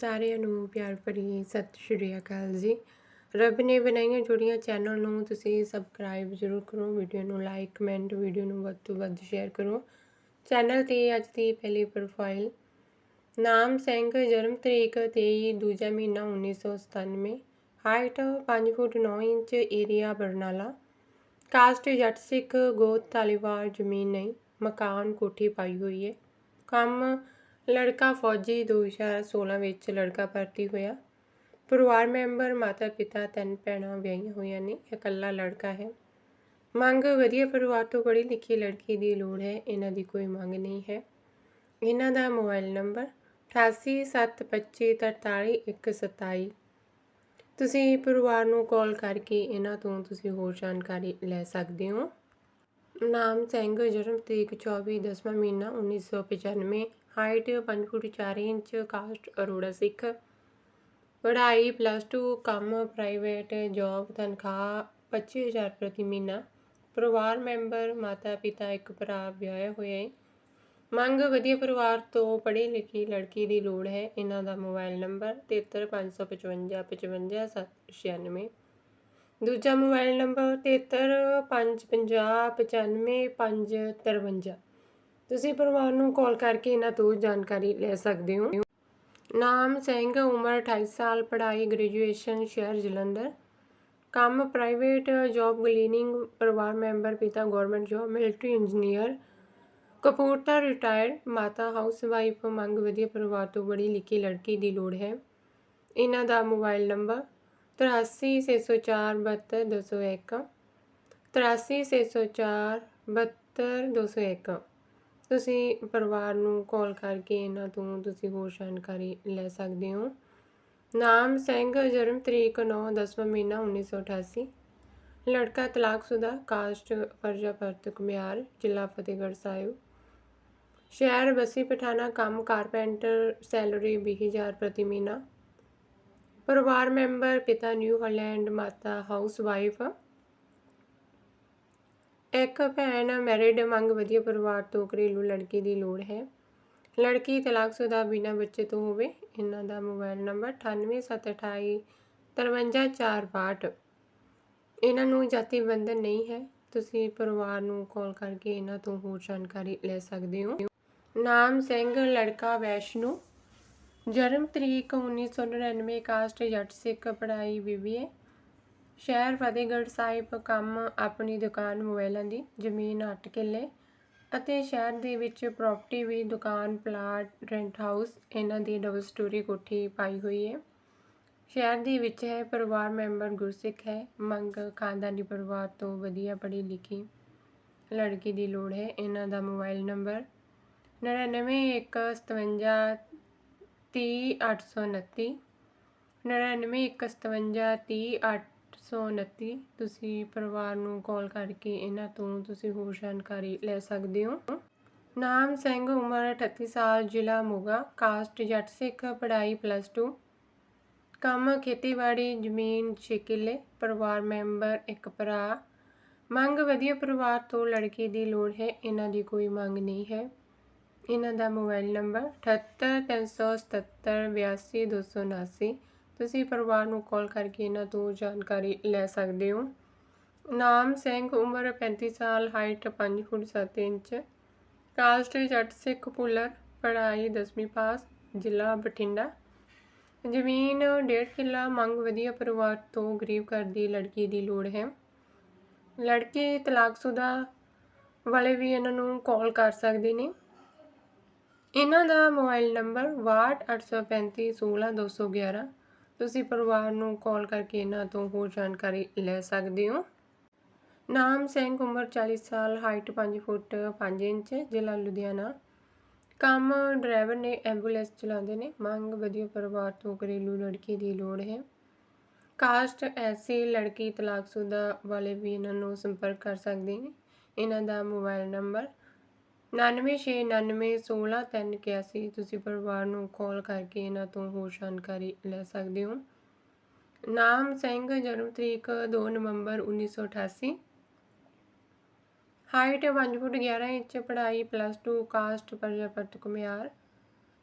ਸਾਰਿਆਂ ਨੂੰ ਪਿਆਰ ਭਰੀ ਸਤਿ ਸ਼੍ਰੀ ਅਕਾਲ ਜੀ। ਰੱਬ ਨੇ ਬਣਾਈਆਂ ਜੁੜੀਆਂ ਚੈਨਲ ਨੂੰ ਤੁਸੀਂ ਸਬਸਕ੍ਰਾਈਬ ਜ਼ਰੂਰ ਕਰੋ ਵੀਡੀਓ ਨੂੰ ਲਾਈਕ ਕਮੈਂਟ ਵੀਡੀਓ ਨੂੰ ਵੱਧ ਤੋਂ ਵੱਧ ਸ਼ੇਅਰ ਕਰੋ। ਚੈਨਲ ਤੇ ਅੱਜ ਦੀ ਪਹਿਲੀ ਪ੍ਰੋਫਾਈਲ ਨਾਮ ਸਿੰਘ, ਜਨਮ ਤਰੀਕ 23 ਦੂਜਾ ਮਹੀਨਾ 1997 ਹਾਈਟ 5 ਫੁੱਟ 9 inch area Barnala. Caste Jatt, Sikh, ਗੋਤ ਤਾਲੀਵਾਰ ਜ਼ਮੀਨ ਨਹੀਂ, ਮਕਾਨ, ਕੋਠੀ ਪਾਈ ਹੋਈ ਹੈ। ਕੰਮ ਲੜਕਾ ਫੌਜੀ 2016 ਵਿੱਚ ਲੜਕਾ ਭਰਤੀ ਹੋਇਆ। ਪਰਿਵਾਰ ਮੈਂਬਰ ਮਾਤਾ ਪਿਤਾ ਤਿੰਨ ਭੈਣਾਂ ਵਿਆਹੀਆਂ ਹੋਈਆਂ ਨੇ। ਇਕੱਲਾ ਲੜਕਾ ਹੈ। ਮੰਗ ਵਧੀਆ ਪਰਿਵਾਰ ਤੋਂ ਪੜ੍ਹੀ ਲਿਖੀ ਲੜਕੀ ਦੀ ਲੋੜ ਹੈ। ਇਹਨਾਂ ਦੀ ਕੋਈ ਮੰਗ ਨਹੀਂ ਹੈ। ਇਹਨਾਂ ਦਾ ਮੋਬਾਈਲ ਨੰਬਰ 8872534127 ਤੁਸੀਂ ਪਰਿਵਾਰ ਨੂੰ ਕਾਲ ਕਰਕੇ ਇਹਨਾਂ ਤੋਂ ਤੁਸੀਂ ਹੋਰ ਜਾਣਕਾਰੀ ਲੈ ਸਕਦੇ ਹੋ। ਨਾਮ ਸਿੰਘ, ਜਨਮ ਤਰੀਕ 24 ਦਸਵਾਂ ਮਹੀਨਾ 1995 ਹਾਈਟ 5 ਫੁੱਟ 4 ਇੰਚ, ਕਾਸਟ ਅਰੋੜਾ ਸਿੱਖ। ਪੜ੍ਹਾਈ ਪਲੱਸ 2 ਕੰਮ ਪ੍ਰਾਈਵੇਟ ਜੌਬ ਤਨਖਾਹ 25000 ਪ੍ਰਤੀ ਮਹੀਨਾ। ਪਰਿਵਾਰ ਮੈਂਬਰ, ਮਾਤਾ ਪਿਤਾ ਇੱਕ ਭਰਾ ਵਿਆਹਿਆ ਹੋਇਆ ਹੈ। ਮੰਗ ਵਧੀਆ ਪਰਿਵਾਰ ਤੋਂ ਪੜ੍ਹੀ ਲਿਖੀ ਲੜਕੀ ਦੀ ਲੋੜ ਹੈ। ਇਹਨਾਂ ਦਾ ਮੋਬਾਈਲ ਨੰਬਰ 735555 55796 ਦੂਜਾ ਮੋਬਾਈਲ ਨੰਬਰ 7355559553 ਤੁਸੀਂ ਪਰਿਵਾਰ ਨੂੰ ਕਾਲ ਕਰਕੇ ਇਹਨਾਂ ਤੋਂ ਜਾਣਕਾਰੀ ਲੈ ਸਕਦੇ ਹੋ। ਨਾਮ ਸਿੰਘ, ਉਮਰ 28 ਸਾਲ, ਪੜ੍ਹਾਈ ਗ੍ਰੈਜੂਏਸ਼ਨ ਸ਼ਹਿਰ ਜਲੰਧਰ। ਕੰਮ ਪ੍ਰਾਈਵੇਟ, ਜੌਬ ਕਲੀਨਿੰਗ, ਪਰਿਵਾਰ ਮੈਂਬਰ, ਪਿਤਾ government job, military engineer. Kapurthala retired ਮਾਤਾ ਹਾਊਸ ਵਾਈਫ ਮੰਗ ਵਧੀਆ ਪਰਿਵਾਰ ਤੋਂ ਬੜੀ ਲਿਖੀ ਲੜਕੀ ਦੀ ਲੋੜ ਹੈ। ਇਹਨਾਂ ਦਾ ਮੋਬਾਈਲ ਨੰਬਰ 8364 72201 8364 72201 ਤੁਸੀਂ ਪਰਿਵਾਰ ਨੂੰ ਕਾਲ ਕਰਕੇ ਇਹਨਾਂ ਤੋਂ ਤੁਸੀਂ ਹੋਰ ਜਾਣਕਾਰੀ ਲੈ ਸਕਦੇ ਹੋ। ਨਾਮ ਸਿੰਘ, ਜਨਮ ਤਰੀਕ 9 10ਵਾਂ ਮਹੀਨਾ 1988 ਲੜਕਾ ਤਲਾਕਸ਼ੁਦਾ ਕਾਸਟ ਪਰਜਾਪਤ ਕੁਮਿਆਰ ਜ਼ਿਲ੍ਹਾ ਫਤਿਹਗੜ੍ਹ ਸਾਹਿਬ। ਸ਼ਹਿਰ ਬਸੀ ਪਠਾਣਾ, ਕੰਮ ਕਾਰਪੈਂਟਰ, ਸੈਲਰੀ 20000 ਪ੍ਰਤੀ ਮਹੀਨਾ। ਪਰਿਵਾਰ ਮੈਂਬਰ, ਪਿਤਾ ਨਿਊ ਹਾਲੈਂਡ, ਮਾਤਾ ਹਾਊਸ ਵਾਈਫ। ਇੱਕ ਭੈਣ ਮੈਰਿਡ ਮੰਗ ਵਧੀਆ ਪਰਿਵਾਰ ਤੋਂ ਘਰੇਲੂ ਲੜਕੀ ਦੀ ਲੋੜ ਹੈ। ਲੜਕੀ ਤਲਾਕਸ਼ੁਦਾ ਬਿਨਾਂ ਬੱਚੇ ਤੋਂ ਹੋਵੇ, ਇਹਨਾਂ ਦਾ ਮੋਬਾਈਲ ਨੰਬਰ 98728 53462 ਇਹਨਾਂ ਨੂੰ ਜਾਤੀ ਬੰਧਨ ਨਹੀਂ ਹੈ। ਤੁਸੀਂ ਪਰਿਵਾਰ ਨੂੰ ਕਾਲ ਕਰਕੇ ਇਹਨਾਂ ਤੋਂ ਹੋਰ ਜਾਣਕਾਰੀ ਲੈ ਸਕਦੇ ਹੋ। ਨਾਮ ਸਿੰਘ, ਲੜਕਾ ਵੈਸ਼ਨੂ। ਜਨਮ ਤਰੀਕ 1999 ਕਾਸਟ ਜੱਟ ਸਿੱਖ ਪੜ੍ਹਾਈ ਬੀਬੀਏ। ਸ਼ਹਿਰ ਫਤਿਹਗੜ੍ਹ ਸਾਹਿਬ ਕੰਮ ਆਪਣੀ ਦੁਕਾਨ ਮੋਬਾਈਲਾਂ ਦੀ, ਜ਼ਮੀਨ 8 ਕਿੱਲੇ ਅਤੇ ਸ਼ਹਿਰ ਦੇ ਵਿੱਚ ਪ੍ਰਾਪਰਟੀ ਵੀ ਦੁਕਾਨ ਪਲਾਟ ਰੈਂਟ ਹਾਊਸ ਇਹਨਾਂ ਦੀ ਡਬਲ ਸਟੋਰੀ ਕੋਠੀ ਪਾਈ ਹੋਈ ਹੈ। ਸ਼ਹਿਰ ਦੇ ਵਿੱਚ ਹੈ ਪਰਿਵਾਰ ਮੈਂਬਰ ਗੁਰਸਿੱਖ ਹੈ, ਮੰਗ ਖਾਨਦਾਨੀ ਪਰਿਵਾਰ ਤੋਂ ਵਧੀਆ ਪੜ੍ਹੀ ਲਿਖੀ ਲੜਕੀ ਦੀ ਲੋੜ ਹੈ, ਇਹਨਾਂ ਦਾ ਮੋਬਾਈਲ ਨੰਬਰ 9915 30829 ਸੌ ਉਨੱਤੀ, ਤੁਸੀਂ ਪਰਿਵਾਰ ਨੂੰ ਕਾਲ ਕਰਕੇ ਇਹਨਾਂ ਤੋਂ ਤੁਸੀਂ ਹੋਰ ਜਾਣਕਾਰੀ ਲੈ ਸਕਦੇ ਹੋ। ਨਾਮ ਸਿੰਘ, ਉਮਰ 38 ਸਾਲ, ਜ਼ਿਲ੍ਹਾ ਮੋਗਾ, ਕਾਸਟ ਜੱਟ ਸਿੱਖ, ਪੜ੍ਹਾਈ ਪਲੱਸ 2 ਕੰਮ, ਖੇਤੀਬਾੜੀ, ਜ਼ਮੀਨ 6 ਕਿੱਲੇ, ਪਰਿਵਾਰ ਮੈਂਬਰ, ਇੱਕ ਭਰਾ। ਮੰਗ, ਵਧੀਆ ਪਰਿਵਾਰ ਤੋਂ ਲੜਕੀ ਦੀ ਲੋੜ ਹੈ, ਇਹਨਾਂ ਦੀ ਕੋਈ ਮੰਗ ਨਹੀਂ ਹੈ। ਇਹਨਾਂ ਦਾ ਮੋਬਾਈਲ ਨੰਬਰ 7837782279 ਤੁਸੀਂ ਪਰਿਵਾਰ ਨੂੰ ਕਾਲ ਕਰਕੇ ਇਹਨਾਂ ਤੋਂ ਜਾਣਕਾਰੀ ਲੈ ਸਕਦੇ ਹੋ। ਨਾਮ ਸਿੰਘ, ਉਮਰ 35 ਸਾਲ ਹਾਈਟ 5 ਫੁੱਟ 7 ਇੰਚ ਕਾਸਟ ਜੱਟ ਸਿੱਖ ਪੁੱਲਰ, ਪੜ੍ਹਾਈ 10ਵੀਂ ਪਾਸ, ਜ਼ਿਲ੍ਹਾ ਬਠਿੰਡਾ। ਜ਼ਮੀਨ 1.5 ਕਿੱਲਾ, ਮੰਗ ਵਧੀਆ ਪਰਿਵਾਰ ਤੋਂ ਗਰੀਬ ਘਰ ਦੀ ਲੜਕੀ ਦੀ ਲੋੜ ਹੈ। ਲੜਕੇ ਤਲਾਕਸ਼ੁਦਾ ਵਾਲੇ ਵੀ ਇਹਨਾਂ ਨੂੰ ਕਾਲ ਕਰ ਸਕਦੇ ਨੇ। ਇਹਨਾਂ ਦਾ ਮੋਬਾਈਲ ਨੰਬਰ 6283516211 ਤੁਸੀਂ ਪਰਿਵਾਰ ਨੂੰ ਕਾਲ ਕਰਕੇ ਇਹਨਾਂ ਤੋਂ ਹੋਰ ਜਾਣਕਾਰੀ ਲੈ ਸਕਦੇ ਹੋ। ਨਾਮ ਸਿੰਘ ਉਮਰ 40 ਸਾਲ, ਹਾਈਟ 5 ਫੁੱਟ 5 ਇੰਚ, ਜ਼ਿਲ੍ਹਾ ਲੁਧਿਆਣਾ। ਕੰਮ ਡਰਾਈਵਰ ਨੇ ਐਂਬੂਲੈਂਸ ਚਲਾਉਂਦੇ ਨੇ। ਮੰਗ, ਵਧੀਆ ਪਰਿਵਾਰ ਤੋਂ ਘਰੇਲੂ ਲੜਕੀ ਦੀ ਲੋੜ ਹੈ। ਕਾਸਟ, ਐਸੀ ਲੜਕੀ ਤਲਾਕਸ਼ੁਦਾ ਵਾਲੇ ਵੀ ਇਹਨਾਂ ਨੂੰ ਸੰਪਰਕ ਕਰ ਸਕਦੇ ਨੇ। ਇਹਨਾਂ ਦਾ ਮੋਬਾਈਲ ਨੰਬਰ 969916 ਤੁਸੀਂ ਪਰਿਵਾਰ ਨੂੰ ਕਾਲ ਕਰਕੇ ਇਹਨਾਂ ਤੋਂ ਹੋਰ ਜਾਣਕਾਰੀ ਲੈ ਸਕਦੇ ਹੋ। ਨਾਮ ਸਿੰਘ, ਜਨਮ ਤਰੀਕ 2 ਨਵੰਬਰ 1988 ਹਾਈਟ 5 ਫੁੱਟ 11 ਇੰਚ, ਪੜ੍ਹਾਈ ਪਲੱਸ 2 ਕਾਸਟ ਪ੍ਰਜਾਪਤ ਕੁਮਿਆਰ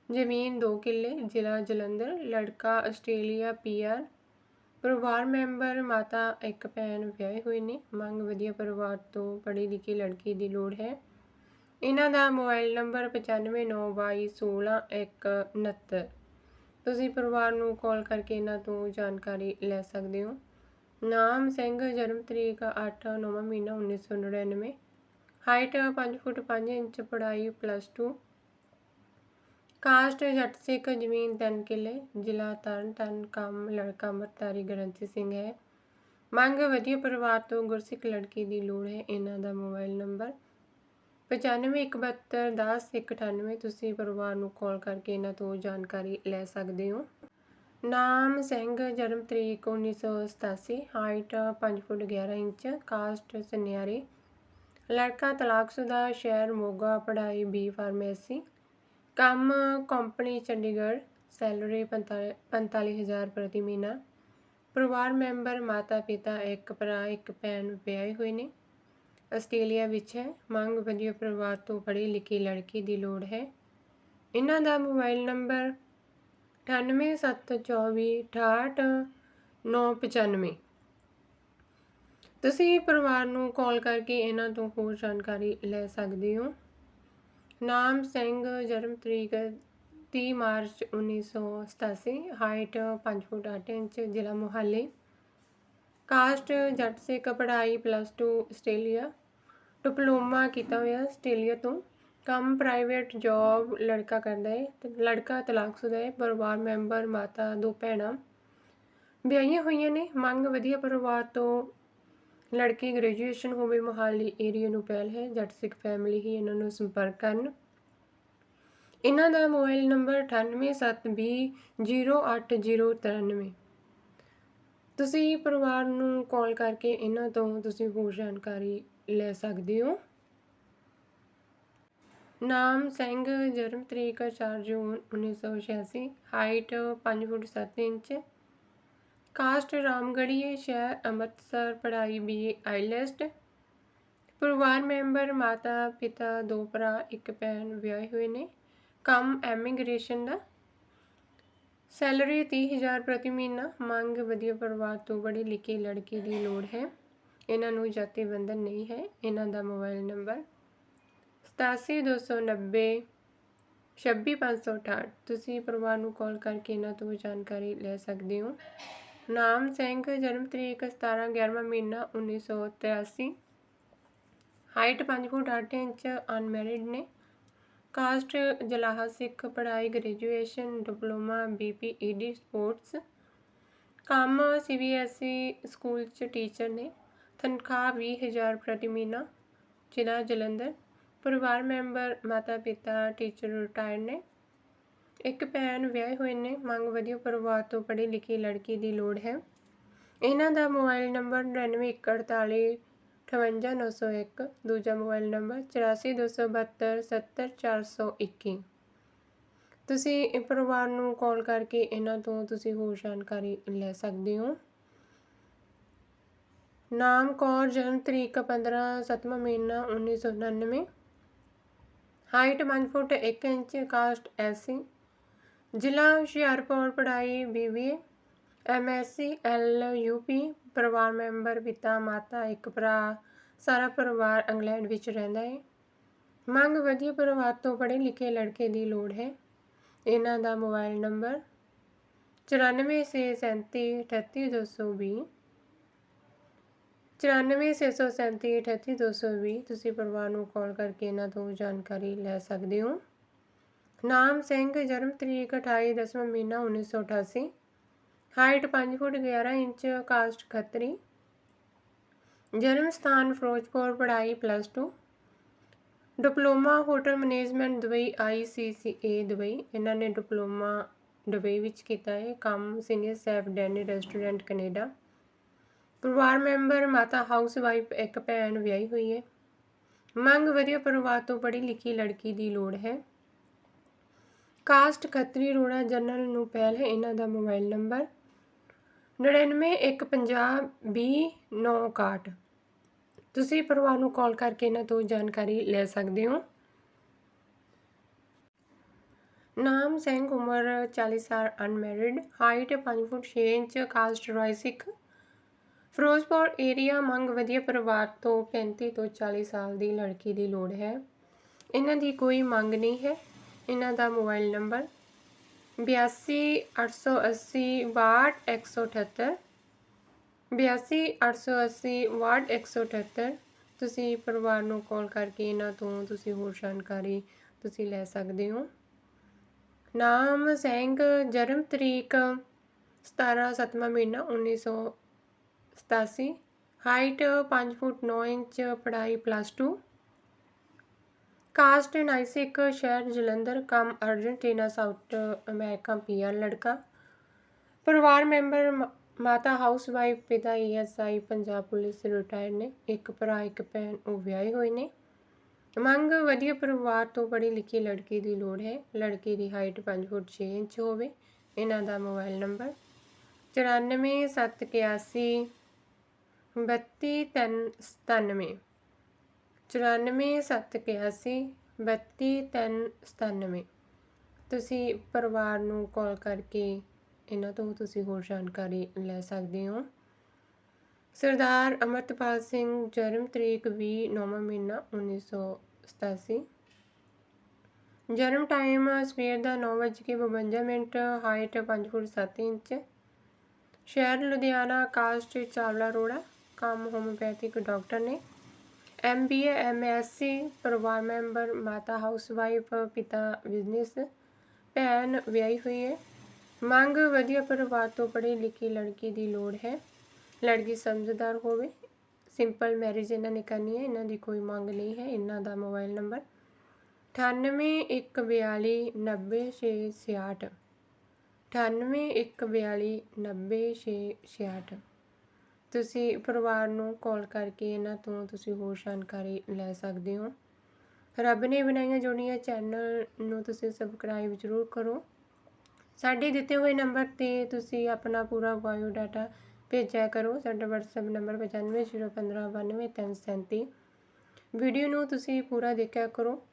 ਜ਼ਮੀਨ 2 ਕਿੱਲੇ, ਜ਼ਿਲ੍ਹਾ ਜਲੰਧਰ, ਲੜਕਾ ਆਸਟ੍ਰੇਲੀਆ ਪੀਆਰ ਪਰਿਵਾਰ ਮੈਂਬਰ, ਮਾਤਾ, ਇੱਕ ਭੈਣ ਵਿਆਹੇ ਹੋਏ ਨੇ। ਮੰਗ, ਵਧੀਆ ਪਰਿਵਾਰ ਤੋਂ ਪੜ੍ਹੀ ਲਿਖੀ ਲੜਕੀ ਦੀ ਲੋੜ ਹੈ। ਇਹਨਾਂ ਦਾ ਮੋਬਾਈਲ ਨੰਬਰ 9592160169 ਤੁਸੀਂ ਪਰਿਵਾਰ ਨੂੰ ਕਾਲ ਕਰਕੇ ਇਹਨਾਂ ਤੋਂ ਜਾਣਕਾਰੀ ਲੈ ਸਕਦੇ ਹੋ। ਨਾਮ, ਸਿੰਘ, ਜਨਮ ਤਰੀਕ 8 9 ਮਹੀਨਾ 1999 ਹਾਈਟ 5 ਫੁੱਟ 5 ਇੰਚ, ਪੜ੍ਹਾਈ ਪਲੱਸ 2 ਕਾਸਟ, ਜੱਟ ਸਿੱਖ, ਜ਼ਮੀਨ, ਤਨ ਕਿੱਲੇ। ਜ਼ਿਲ੍ਹਾ ਤਰਨਤਾਰਨ ਕੰਮ, ਲੜਕਾ ਮਰਤਾਰੀ ਗ੍ਰੰਥੀ ਸਿੰਘ ਹੈ। ਮੰਗ, ਵਧੀਆ ਪਰਿਵਾਰ ਤੋਂ ਗੁਰਸਿੱਖ ਲੜਕੀ ਦੀ ਲੋੜ ਹੈ। ਇਹਨਾਂ ਦਾ ਮੋਬਾਈਲ ਨੰਬਰ 9517100198 ਤੁਸੀਂ ਪਰਿਵਾਰ ਨੂੰ ਕਾਲ ਕਰਕੇ ਇਹਨਾਂ ਤੋਂ ਜਾਣਕਾਰੀ ਲੈ ਸਕਦੇ ਹੋ। ਨਾਮ, ਸਿੰਘ, ਜਨਮ ਤਰੀਕ 1987 ਹਾਈਟ 5 ਫੁੱਟ 11 ਇੰਚ, ਕਾਸਟ ਸੁਨਿਆਰੇ। ਲੜਕਾ ਤਲਾਕਸ਼ੁਦਾ ਸ਼ਹਿਰ ਮੋਗਾ, ਪੜ੍ਹਾਈ ਬੀ ਫਾਰਮੇਸੀ ਕੰਮ ਕੰਪਨੀ ਚੰਡੀਗੜ੍ਹ ਸੈਲਰੀ 45000 ਪ੍ਰਤੀ ਮਹੀਨਾ। ਪਰਿਵਾਰ ਮੈਂਬਰ ਮਾਤਾ ਪਿਤਾ ਇੱਕ ਭਰਾ, ਇੱਕ ਭੈਣ ਵਿਆਹੇ ਹੋਏ ਨੇ। ਆਸਟ੍ਰੇਲੀਆ ਵਿੱਚ ਹੈ। ਮੰਗ ਵਧੀਆ ਪਰਿਵਾਰ ਤੋਂ ਪੜ੍ਹੀ ਲਿਖੀ ਲੜਕੀ ਦੀ ਲੋੜ ਹੈ। ਇਹਨਾਂ ਦਾ ਮੋਬਾਈਲ ਨੰਬਰ 9872468995 ਤੁਸੀਂ ਪਰਿਵਾਰ ਨੂੰ ਕਾਲ ਕਰਕੇ ਇਹਨਾਂ ਤੋਂ ਹੋਰ ਜਾਣਕਾਰੀ ਲੈ ਸਕਦੇ ਹੋ। ਨਾਮ ਸਿੰਘ, ਜਨਮ ਤਰੀਕ 30 ਮਾਰਚ 1987 ਹਾਈਟ 5 ਫੁੱਟ 8 ਇੰਚ, ਜ਼ਿਲ੍ਹਾ ਮੁਹਾਲੀ। ਕਾਸਟ ਜੱਟ ਸਿੱਖ ਪੜ੍ਹਾਈ ਪਲੱਸ 2 ਆਸਟ੍ਰੇਲੀਆ। ਡਿਪਲੋਮਾ ਕੀਤਾ ਹੋਇਆ ਆਸਟ੍ਰੇਲੀਆ ਤੋਂ। ਕੰਮ ਪ੍ਰਾਈਵੇਟ ਜੋਬ ਲੜਕਾ ਕਰਦਾ ਹੈ ਤੇ ਲੜਕਾ ਤਲਾਕਸ਼ੁਦਾ ਹੈ ਪਰਿਵਾਰ ਮੈਂਬਰ ਮਾਤਾ, ਦੋ ਭੈਣਾਂ। ਵਿਆਹੀਆਂ ਹੋਈਆਂ ਨੇ, ਮੰਗ ਵਧੀਆ ਪਰਿਵਾਰ ਤੋਂ। ਲੜਕੀ ਗ੍ਰੈਜੂਏਸ਼ਨ ਹੋਵੇ ਮੋਹਾਲੀ ਏਰੀਆ ਨੂੰ ਪਹਿਲ ਹੈ, ਜੱਟ ਸਿੱਖ ਫੈਮਿਲੀ ਹੀ ਇਹਨਾਂ ਨੂੰ ਸੰਪਰਕ ਕਰਨ। ਇਹਨਾਂ ਦਾ ਮੋਬਾਈਲ ਨੰਬਰ 9872088093 ਤੁਸੀਂ ਪਰਿਵਾਰ ਨੂੰ ਕਾਲ ਕਰਕੇ ਇਹਨਾਂ ਤੋਂ ਤੁਸੀਂ ਹੋਰ ਜਾਣਕਾਰੀ ਲੈ ਸਕਦੇ ਹੋ। ਨਾਮ ਸਿੰਘ, ਜਨਮ ਤਰੀਕ 4 ਜੂਨ 1986 ਹਾਈਟ 5 ਫੁੱਟ 7 ਇੰਚ। ਕਾਸਟ ਰਾਮਗੜੀਏ ਸ਼ਹਿਰ ਅੰਮ੍ਰਿਤਸਰ, ਪੜ੍ਹਾਈ ਬੀਏ ਆਈਲੈਸਟ ਪਰਿਵਾਰ ਮੈਂਬਰ ਮਾਤਾ ਪਿਤਾ ਦੋ ਭਰਾ, ਇੱਕ ਭੈਣ, ਵਿਆਹੇ ਹੋਏ ਨੇ। ਕੰਮ ਐਮੀਗ੍ਰੇਸ਼ਨ ਦਾ। ਸੈਲਰੀ 30000 ਪ੍ਰਤੀ ਮਹੀਨਾ। ਮੰਗ ਵਧੀਆ ਪਰਿਵਾਰ ਤੋਂ ਪੜ੍ਹੀ ਲਿਖੀ ਲੜਕੀ ਦੀ ਲੋੜ ਹੈ। ਇਹਨਾਂ ਨੂੰ ਜਾਤੀ ਬੰਧਨ ਨਹੀਂ ਹੈ। ਇਹਨਾਂ ਦਾ ਮੋਬਾਈਲ ਨੰਬਰ 87290 26568 ਤੁਸੀਂ ਪਰਿਵਾਰ ਨੂੰ ਕਾਲ ਕਰਕੇ ਇਹਨਾਂ ਤੋਂ ਜਾਣਕਾਰੀ ਲੈ ਸਕਦੇ ਹੋ। ਨਾਮ ਸਿੰਘ ਜਨਮ ਤਰੀਕ 17 11ਵਾਂ ਮਹੀਨਾ 1983 ਹਾਈਟ 5 ਫੁੱਟ 8 ਇੰਚ, ਅਨਮੈਰਿਡ ਨੇ। ਕਾਸਟ ਜਲਾਹਾ ਸਿੱਖ ਪੜ੍ਹਾਈ, ਗ੍ਰੈਜੂਏਸ਼ਨ, ਡਿਪਲੋਮਾ ਬੀਪੀਈਡੀ ਸਪੋਰਟਸ। ਕੰਮ ਸੀਬੀਐਸਈ ਸਕੂਲ ਚ ਟੀਚਰ ਨੇ। ਤਨਖਾਹ 20000 ਪ੍ਰਤੀ ਮਹੀਨਾ, ਜ਼ਿਲ੍ਹਾ ਜਲੰਧਰ। ਪਰਿਵਾਰ ਮੈਂਬਰ, ਮਾਤਾ ਪਿਤਾ, ਟੀਚਰ ਰਿਟਾਇਰ ਨੇ। ਇੱਕ ਭੈਣ ਵਿਆਹੇ ਹੋਏ ਨੇ। ਮੰਗ ਵਧੀਆ ਪਰਿਵਾਰ ਤੋਂ ਪੜ੍ਹੀ ਲਿਖੀ ਲੜਕੀ ਦੀ ਲੋੜ ਹੈ। ਇਹਨਾਂ ਦਾ ਮੋਬਾਈਲ ਨੰਬਰ ਅਠਵੰਜਾ ਨੌ ਸੌ ਇੱਕ ਦੂਜਾ ਮੋਬਾਈਲ ਨੰਬਰ 8427270421 ਤੁਸੀਂ ਇਹ ਪਰਿਵਾਰ ਨੂੰ ਕਾਲ ਕਰਕੇ ਇਹਨਾਂ ਤੋਂ ਤੁਸੀਂ ਹੋਰ ਜਾਣਕਾਰੀ ਲੈ ਸਕਦੇ ਹੋ ਨਾਮ ਕੌਰ ਜਨਮ ਤਰੀਕ 15 7ਵਾਂ ਮਹੀਨਾ 1999 ਹਾਈਟ 5 ਫੁੱਟ 1 ਇੰਚ ਕਾਸਟ ਐਸੀ ਜ਼ਿਲ੍ਹਾ ਹੁਸ਼ਿਆਰਪੁਰ ਪੜ੍ਹਾਈ ਬੀਬੀਏ ਐਮਐਸਸੀ ਐਲਯੂਪੀ ਪਰਿਵਾਰ ਮੈਂਬਰ, ਪਿਤਾ, ਮਾਤਾ, ਇੱਕ ਭਰਾ, ਸਾਰਾ ਪਰਿਵਾਰ ਇੰਗਲੈਂਡ ਵਿੱਚ ਰਹਿੰਦਾ ਹੈ। ਮੰਗ ਵਧੀਆ ਪਰਿਵਾਰ ਤੋਂ ਪੜ੍ਹੇ ਲਿਖੇ ਲੜਕੇ ਦੀ ਲੋੜ ਹੈ। ਇਹਨਾਂ ਦਾ ਮੋਬਾਈਲ ਨੰਬਰ 9437338220 9467338220 ਤੁਸੀਂ ਪਰਿਵਾਰ ਨੂੰ ਕਾਲ ਕਰਕੇ ਇਹਨਾਂ ਤੋਂ ਜਾਣਕਾਰੀ ਲੈ ਸਕਦੇ ਹੋ। ਨਾਮ ਸਿੰਘ, ਜਨਮ ਤਰੀਕ 28 ਦਸਵਾਂ ਮਹੀਨਾ 1988 ਹਾਈਟ 5 ਫੁੱਟ 11 ਇੰਚ, ਕਾਸਟ ਖੱਤਰੀ ਜਨਮ ਸਥਾਨ ਫਿਰੋਜ਼ਪੁਰ, ਪੜ੍ਹਾਈ plus 2 diploma hotel management Dubai ICCA Dubai. ਇਹਨਾਂ ਨੇ ਡਿਪਲੋਮਾ ਦੁਬਈ ਵਿੱਚ ਕੀਤਾ ਹੈ ਕੰਮ। Senior chef Danny restaurant Canada. ਪਰਿਵਾਰ ਮੈਂਬਰ, ਮਾਤਾ ਹਾਊਸ ਵਾਈਫ ਇੱਕ ਭੈਣ ਵਿਆਹੀ ਹੋਈ ਹੈ। ਮੰਗ ਵਧੀਆ ਪਰਿਵਾਰ ਤੋਂ ਪੜ੍ਹੀ ਲਿਖੀ ਲੜਕੀ ਦੀ ਲੋੜ ਹੈ। ਕਾਸਟ ਖੱਤਰੀ ਰੋੜਾ ਜਨਰਲ ਨੂੰ ਪਹਿਲ ਹੈ ਇਹਨਾਂ ਦਾ ਮੋਬਾਈਲ ਨੰਬਰ। 9915020961 ਤੁਸੀਂ ਪਰਿਵਾਰ ਨੂੰ ਕਾਲ ਕਰਕੇ ਇਹਨਾਂ ਤੋਂ ਜਾਣਕਾਰੀ ਲੈ ਸਕਦੇ ਹੋ। ਨਾਮ ਸਿੰਘ, ਉਮਰ 40 ਸਾਲ, ਅਨਮੈਰਿਡ, ਹਾਈਟ 5 ਫੁੱਟ 6 inch, caste Rai Sikh Firozpur area ਮੰਗ ਵਧੀਆ ਪਰਿਵਾਰ ਤੋਂ 35 ਤੋਂ 40 ਸਾਲ ਦੀ ਲੜਕੀ ਦੀ ਲੋੜ ਹੈ। ਇਹਨਾਂ ਦੀ ਕੋਈ ਮੰਗ ਨਹੀਂ ਹੈ। ਇਹਨਾਂ ਦਾ ਮੋਬਾਈਲ ਨੰਬਰ 82 880 62 178 82 880 178 ਤੁਸੀਂ ਪਰਿਵਾਰ ਨੂੰ ਕਾਲ ਕਰਕੇ ਇਹਨਾਂ ਤੋਂ ਤੁਸੀਂ ਹੋਰ ਜਾਣਕਾਰੀ ਤੁਸੀਂ ਲੈ ਸਕਦੇ ਹੋ। ਨਾਮ ਸਿੰਘ, ਜਨਮ ਤਰੀਕ 17 ਸਤਵਾਂ ਮਹੀਨਾ 1987 ਹਾਈਟ 5 ਫੁੱਟ 9 ਇੰਚ, ਪੜ੍ਹਾਈ ਪਲੱਸ 2 ਕਾਸਟ ਨਾਈਸਿਕ ਸ਼ਹਿਰ Jalandhar, cum Argentina, South America, PR ਲੜਕਾ। ਪਰਿਵਾਰ ਮੈਂਬਰ ਮ- ਮਾਤਾ ਹਾਊਸ ਵਾਈਫ ਪਿਤਾ ਈਐਸਆਈ ਪੰਜਾਬ ਪੁਲਿਸ ਰਿਟਾਇਰ ਨੇ। ਇੱਕ ਭਰਾ, ਇੱਕ ਭੈਣ, ਉਹ ਵਿਆਹੇ ਹੋਏ ਨੇ। ਮੰਗ ਵਧੀਆ ਪਰਿਵਾਰ ਤੋਂ ਪੜ੍ਹੀ ਲਿਖੀ ਲੜਕੀ ਦੀ ਲੋੜ ਹੈ। ਲੜਕੀ ਦੀ ਹਾਈਟ 5 ਫੁੱਟ 6 ਇੰਚ ਹੋਵੇ। ਇਹਨਾਂ ਦਾ ਮੋਬਾਈਲ ਨੰਬਰ 94781 32397 94781 32397 ਤੁਸੀਂ ਪਰਿਵਾਰ ਨੂੰ ਕਾਲ ਕਰਕੇ ਇਹਨਾਂ ਤੋਂ ਤੁਸੀਂ ਹੋਰ ਜਾਣਕਾਰੀ ਲੈ ਸਕਦੇ ਹੋ। ਸਰਦਾਰ ਅਮਰਤਪਾਲ ਸਿੰਘ ਜਨਮ ਤਰੀਕ 20 ਨੌਵਾਂ ਮਹੀਨਾ 1987 ਜਨਮ ਟਾਈਮ ਸਵੇਰ ਦਾ 9:52 ਮਿੰਟ ਹਾਈਟ 5 ਫੁੱਟ 7 ਇੰਚ। ਸ਼ਹਿਰ ਲੁਧਿਆਣਾ ਕਾਸਟ ਚਾਵਲਾ ਰੋੜਾ। ਕੰਮ ਹੋਮੋਪੈਥਿਕ ਡਾਕਟਰ ਨੇ M B A M S C ਪਰਿਵਾਰ ਮੈਂਬਰ, ਮਾਤਾ ਹਾਊਸਵਾਈਫ ਪਿਤਾ ਬਿਜ਼ਨਸ ਭੈਣ ਵਿਆਹੀ ਹੋਈ ਹੈ। ਮੰਗ ਵਧੀਆ ਪਰਿਵਾਰ ਤੋਂ ਪੜ੍ਹੀ ਲਿਖੀ ਲੜਕੀ ਦੀ ਲੋੜ ਹੈ। ਲੜਕੀ ਸਮਝਦਾਰ ਹੋਵੇ। ਸਿੰਪਲ ਮੈਰਿਜ ਇਹਨਾਂ ਨੇ ਕਰਨੀ ਹੈ। ਇਹਨਾਂ ਦੀ ਕੋਈ ਮੰਗ ਨਹੀਂ ਹੈ। ਇਹਨਾਂ ਦਾ ਮੋਬਾਈਲ ਨੰਬਰ 9814 90666 9814 90666 ਤੁਸੀਂ ਪਰਿਵਾਰ ਨੂੰ ਕਾਲ ਕਰਕੇ ਇਹਨਾਂ ਤੋਂ ਤੁਸੀਂ ਹੋਰ ਜਾਣਕਾਰੀ ਲੈ ਸਕਦੇ ਹੋ। ਰੱਬ ਨੇ ਬਣਾਈਆਂ ਜੋੜੀਆਂ ਚੈਨਲ ਨੂੰ ਤੁਸੀਂ ਸਬਸਕ੍ਰਾਈਬ ਜ਼ਰੂਰ ਕਰੋ। ਸਾਡੇ ਦਿੱਤੇ ਹੋਏ ਨੰਬਰ ਤੇ ਤੁਸੀਂ ਆਪਣਾ ਪੂਰਾ ਬਾਇਓ ਡਾਟਾ ਭੇਜਿਆ ਕਰੋ। ਸਾਡਾ WhatsApp ਨੰਬਰ 9501592337 ਵੀਡੀਓ ਨੂੰ ਤੁਸੀਂ ਪੂਰਾ ਦੇਖਿਆ ਕਰੋ।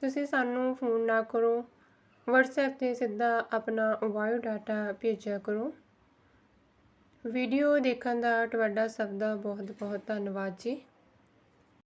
ਤੁਸੀਂ ਸਾਨੂੰ ਫੋਨ ਨਾ ਕਰੋ। WhatsApp ਤੇ ਸਿੱਧਾ ਆਪਣਾ ਬਾਇਓ ਡਾਟਾ ਭੇਜਿਆ ਕਰੋ। ਵੀਡੀਓ ਦੇਖਣ ਦਾ ਤੁਹਾਡਾ ਸਭ ਦਾ ਬਹੁਤ ਬਹੁਤ ਧੰਨਵਾਦ ਜੀ।